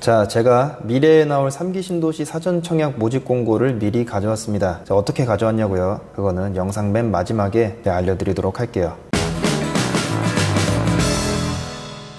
자, 제가 미래에 나올 3기 신도시 사전 청약 모집 공고를 미리 가져왔습니다. 자, 어떻게 가져왔냐고요? 그거는 영상 맨 마지막에 네, 알려드리도록 할게요.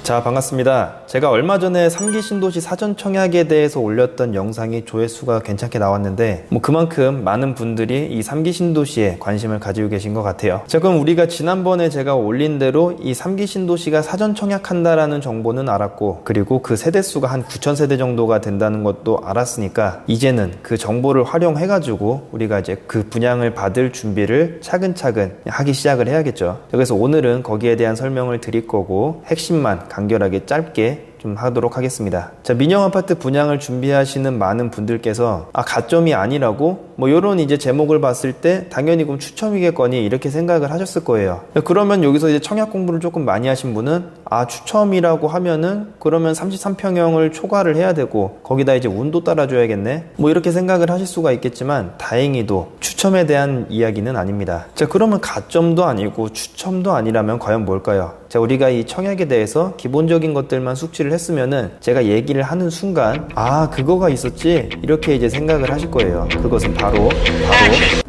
자, 반갑습니다. 제가 얼마 전에 3기 신도시 사전 청약에 대해서 올렸던 영상이 조회수가 괜찮게 나왔는데, 뭐 그만큼 많은 분들이 이 3기 신도시에 관심을 가지고 계신 것 같아요. 자, 그럼 우리가 지난번에 제가 올린 대로 이 3기 신도시가 사전 청약한다라는 정보는 알았고, 그리고 그 세대수가 한 9천 세대 정도가 된다는 것도 알았으니까, 이제는 그 정보를 활용해 가지고 우리가 이제 그 분양을 받을 준비를 차근차근 하기 시작을 해야겠죠. 그래서 오늘은 거기에 대한 설명을 드릴 거고, 핵심만 간결하게 짧게 좀 하도록 하겠습니다. 자, 민영 아파트 분양을 준비하시는 많은 분들께서 아, 가점이 아니라고 뭐 요런 이제 제목을 봤을 때 당연히 그럼 추첨이겠거니 이렇게 생각을 하셨을 거예요. 그러면 여기서 이제 청약 공부를 조금 많이 하신 분은 아, 추첨이라고 하면은 그러면 33평형을 초과를 해야 되고 거기다 이제 운도 따라줘야겠네. 뭐 이렇게 생각을 하실 수가 있겠지만 다행히도 추첨에 대한 이야기는 아닙니다. 자, 그러면 가점도 아니고 추첨도 아니라면 과연 뭘까요? 자, 우리가 이 청약에 대해서 기본적인 것들만 숙지를 했으면은 제가 얘기를 하는 순간 아, 그거가 있었지. 이렇게 이제 생각을 하실 거예요. 그것은 바로 바로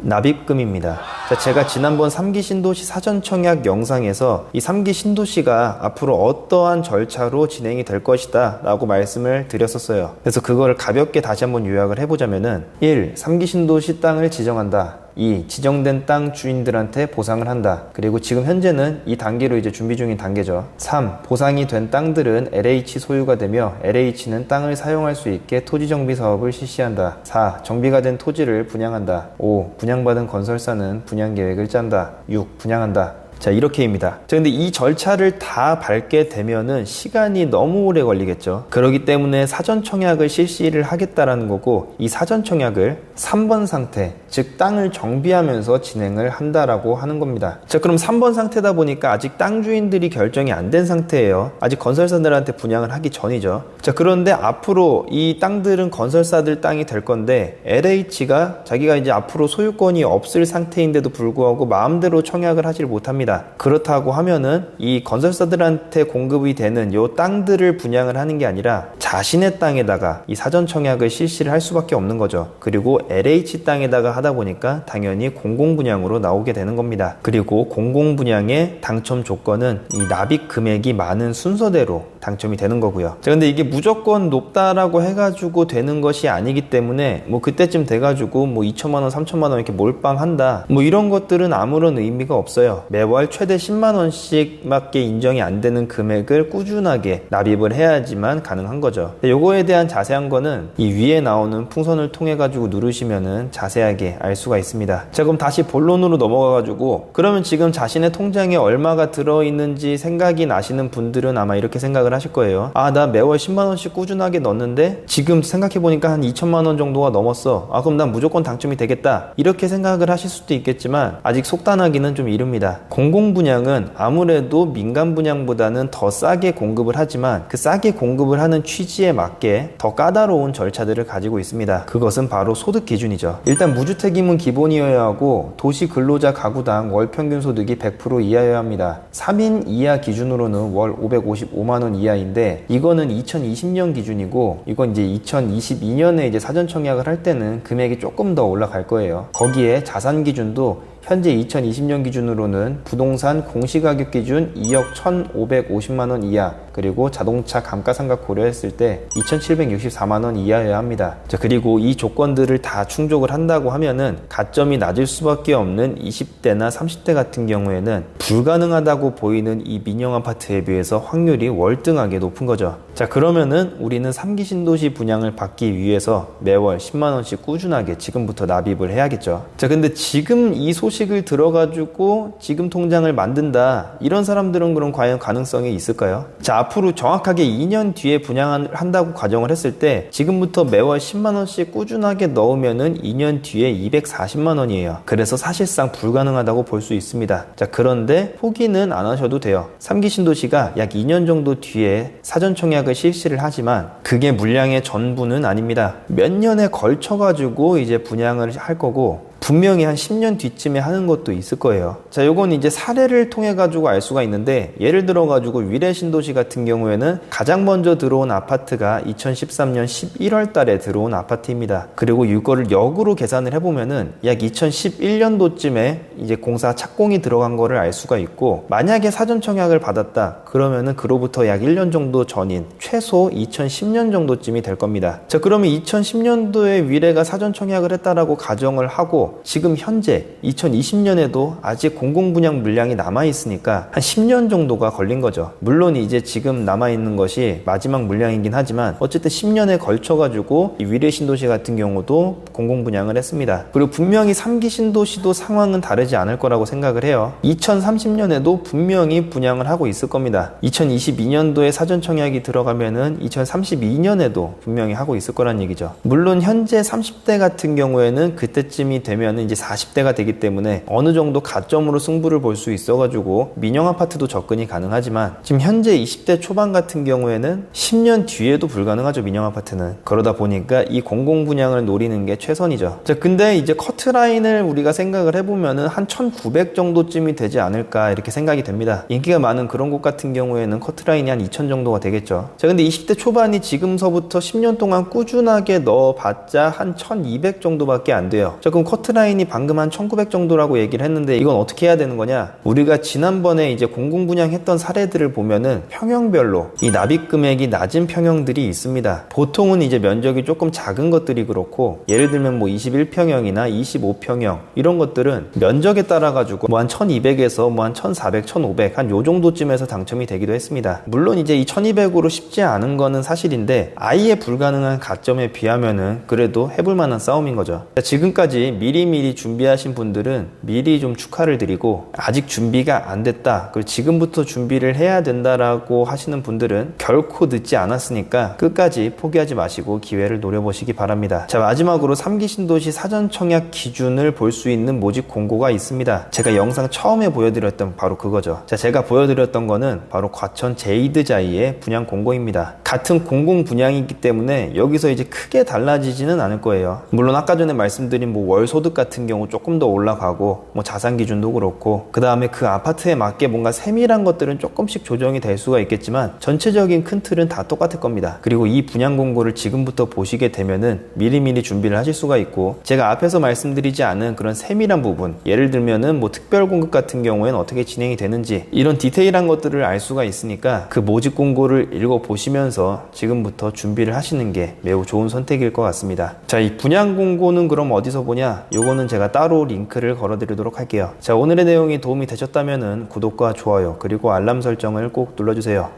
납입금입니다. 자, 제가 지난번 3기 신도시 사전 청약 영상에서 이 3기 신도시가 앞으로 어떠한 절차로 진행이 될 것이다 라고 말씀을 드렸었어요. 그래서 그거를 가볍게 다시 한번 요약을 해보자면은 1. 3기 신도시 땅을 지정한다. 2. 지정된 땅 주인들한테 보상을 한다. 그리고 지금 현재는 이 단계로 이제 준비 중인 단계죠. 3. 보상이 된 땅들은 LH 소유가 되며 LH는 땅을 사용할 수 있게 토지 정비 사업을 실시한다. 4. 정비가 된 토지를 분양한다. 5. 분양받은 건설사는 분양 계획을 짠다. 6. 분양한다. 자, 이렇게입니다. 자, 근데 이 절차를 다 밟게 되면은 시간이 너무 오래 걸리겠죠. 그렇기 때문에 사전 청약을 실시를 하겠다라는 거고, 이 사전 청약을 3번 상태, 즉 땅을 정비하면서 진행을 한다라고 하는 겁니다. 자, 그럼 3번 상태다 보니까 아직 땅 주인들이 결정이 안 된 상태예요. 아직 건설사들한테 분양을 하기 전이죠. 자, 그런데 앞으로 이 땅들은 건설사들 땅이 될 건데 LH가 자기가 이제 앞으로 소유권이 없을 상태인데도 불구하고 마음대로 청약을 하질 못합니다. 그렇다고 하면은 이 건설사들한테 공급이 되는 요 땅들을 분양을 하는 게 아니라 자신의 땅에다가 이 사전 청약을 실시를 할 수밖에 없는 거죠. 그리고 LH 땅에다가 하다 보니까 당연히 공공 분양으로 나오게 되는 겁니다. 그리고 공공 분양의 당첨 조건은 이 납입 금액이 많은 순서대로 당첨이 되는 거고요. 자, 근데 이게 무조건 높다라고 해가지고 되는 것이 아니기 때문에 뭐 그때쯤 돼가지고 뭐 2천만 원, 3천만 원 이렇게 몰빵한다. 뭐 이런 것들은 아무런 의미가 없어요. 매월 최대 10만 원씩밖에 인정이 안 되는 금액을 꾸준하게 납입을 해야지만 가능한 거죠. 요거에 대한 자세한 거는 이 위에 나오는 풍선을 통해 가지고 누르시면은 자세하게 알 수가 있습니다. 자, 그럼 다시 본론으로 넘어가 가지고 그러면 지금 자신의 통장에 얼마가 들어 있는지 생각이 나시는 분들은 아마 이렇게 생각을 하실 거예요. 아, 나 매월 10만 원씩 꾸준하게 넣는데 지금 생각해 보니까 한 2천만 원 정도가 넘었어. 아, 그럼 난 무조건 당첨이 되겠다. 이렇게 생각을 하실 수도 있겠지만 아직 속단하기는 좀 이릅니다. 공공 분양은 아무래도 민간 분양보다는 더 싸게 공급을 하지만 그 싸게 공급을 하는 취지에 맞게 더 까다로운 절차들을 가지고 있습니다. 그것은 바로 소득 기준이죠. 일단 무주택이면 기본이어야 하고 도시 근로자 가구당 월 평균 소득이 100% 이하여야 합니다. 3인 이하 기준으로는 월 555만 원 이하인데 이거는 2020년 기준이고 이건 이제 2022년에 이제 사전 청약을 할 때는 금액이 조금 더 올라갈 거예요. 거기에 자산 기준도 현재 2020년 기준으로는 부동산 공시가격 기준 2억 1,550만 원 이하 그리고 자동차 감가상각 고려했을 때 2,764만 원 이하여야 합니다. 자, 그리고 이 조건들을 다 충족을 한다고 하면은 가점이 낮을 수밖에 없는 20대나 30대 같은 경우에는 불가능하다고 보이는 이 민영 아파트에 비해서 확률이 월등하게 높은 거죠. 자, 그러면은 우리는 3기 신도시 분양을 받기 위해서 매월 10만 원씩 꾸준하게 지금부터 납입을 해야겠죠. 자, 근데 지금 이 소식을 들어 가지고 지금 통장을 만든다. 이런 사람들은 그럼 과연 가능성이 있을까요? 자, 앞으로 정확하게 2년 뒤에 분양을 한다고 가정을 했을 때 지금부터 매월 10만 원씩 꾸준하게 넣으면은 2년 뒤에 240만 원이에요. 그래서 사실상 불가능하다고 볼 수 있습니다. 자, 그런데 포기는 안 하셔도 돼요. 3기 신도시가 약 2년 정도 뒤에 사전 청약을 실시를 하지만 그게 물량의 전부는 아닙니다. 몇 년에 걸쳐 가지고 이제 분양을 할 거고 분명히 한 10년 뒤쯤에 하는 것도 있을 거예요. 자, 요건 이제 사례를 통해 가지고 알 수가 있는데 예를 들어 가지고 위례 신도시 같은 경우에는 가장 먼저 들어온 아파트가 2013년 11월 달에 들어온 아파트입니다. 그리고 이거를 역으로 계산을 해 보면은 약 2011년도쯤에 이제 공사 착공이 들어간 거를 알 수가 있고 만약에 사전 청약을 받았다 그러면은 그로부터 약 1년 정도 전인 최소 2010년 정도쯤이 될 겁니다. 자, 그러면 2010년도에 위례가 사전 청약을 했다라고 가정을 하고 지금 현재 2020년에도 아직 공공분양 물량이 남아 있으니까 한 10년 정도가 걸린 거죠. 물론 이제 지금 남아 있는 것이 마지막 물량이긴 하지만 어쨌든 10년에 걸쳐 가지고 이 위례 신도시 같은 경우도 공공분양을 했습니다. 그리고 분명히 3기 신도시도 상황은 다르지 않을 거라고 생각을 해요. 2030년에도 분명히 분양을 하고 있을 겁니다. 2022년도에 사전 청약이 들어가면은 2032년에도 분명히 하고 있을 거란 얘기죠. 물론 현재 30대 같은 경우에는 그때쯤이 되면 이제 40대가 되기 때문에 어느 정도 가점으로 승부를 볼 수 있어가지고 민영 아파트도 접근이 가능하지만 지금 현재 20대 초반 같은 경우에는 10년 뒤에도 불가능하죠 민영 아파트는 그러다 보니까 이 공공 분양을 노리는 게 최선이죠. 자 근데 이제 커트라인을 우리가 생각을 해보면은 한 1,900 정도쯤이 되지 않을까 이렇게 생각이 됩니다. 인기가 많은 그런 곳 같은 경우에는 커트라인이 한 2,000 정도가 되겠죠. 자 근데 20대 초반이 지금서부터 10년 동안 꾸준하게 넣어봤자 한 1,200 정도밖에 안 돼요. 자 그럼 커트 라인이 방금 한 1,900 정도라고 얘기를 했는데 이건 어떻게 해야 되는 거냐? 우리가 지난번에 이제 공공 분양했던 사례들을 보면은 평형별로 이 납입 금액이 낮은 평형들이 있습니다. 보통은 이제 면적이 조금 작은 것들이 그렇고 예를 들면 뭐 21평형이나 25평형 이런 것들은 면적에 따라 가지고 뭐 한 1200에서 뭐 한 1400, 1500 한 요 정도쯤에서 당첨이 되기도 했습니다. 물론 이제 이 1200으로 쉽지 않은 거는 사실인데 아예 불가능한 가점에 비하면은 그래도 해볼 만한 싸움인 거죠. 자, 지금까지 미리 미리 준비하신 분들은 미리 좀 축하를 드리고 아직 준비가 안 됐다. 그리고 지금부터 준비를 해야 된다라고 하시는 분들은 결코 늦지 않았으니까 끝까지 포기하지 마시고 기회를 노려보시기 바랍니다. 자, 마지막으로 3기 신도시 사전 청약 기준을 볼 수 있는 모집 공고가 있습니다. 제가 영상 처음에 보여드렸던 바로 그거죠. 자, 제가 보여드렸던 거는 바로 과천 제이드자이의 분양 공고입니다. 같은 공공 분양이기 때문에 여기서 이제 크게 달라지지는 않을 거예요. 물론 아까 전에 말씀드린 뭐 월 소득 같은 경우 조금 더 올라가고 뭐 자산 기준도 그렇고 그 다음에 그 아파트에 맞게 뭔가 세밀한 것들은 조금씩 조정이 될 수가 있겠지만 전체적인 큰 틀은 다 똑같을 겁니다. 그리고 이 분양 공고를 지금부터 보시게 되면은 미리미리 준비를 하실 수가 있고 제가 앞에서 말씀드리지 않은 그런 세밀한 부분 예를 들면은 뭐 특별 공급 같은 경우에는 어떻게 진행이 되는지 이런 디테일한 것들을 알 수가 있으니까 그 모집 공고를 읽어 보시면서 지금부터 준비를 하시는 게 매우 좋은 선택일 것 같습니다. 자, 이 분양 공고는 그럼 어디서 보냐? 요거는 제가 따로 링크를 걸어 드리도록 할게요. 자, 오늘의 내용이 도움이 되셨다면은 구독과 좋아요 그리고 알람 설정을 꼭 눌러 주세요.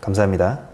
감사합니다.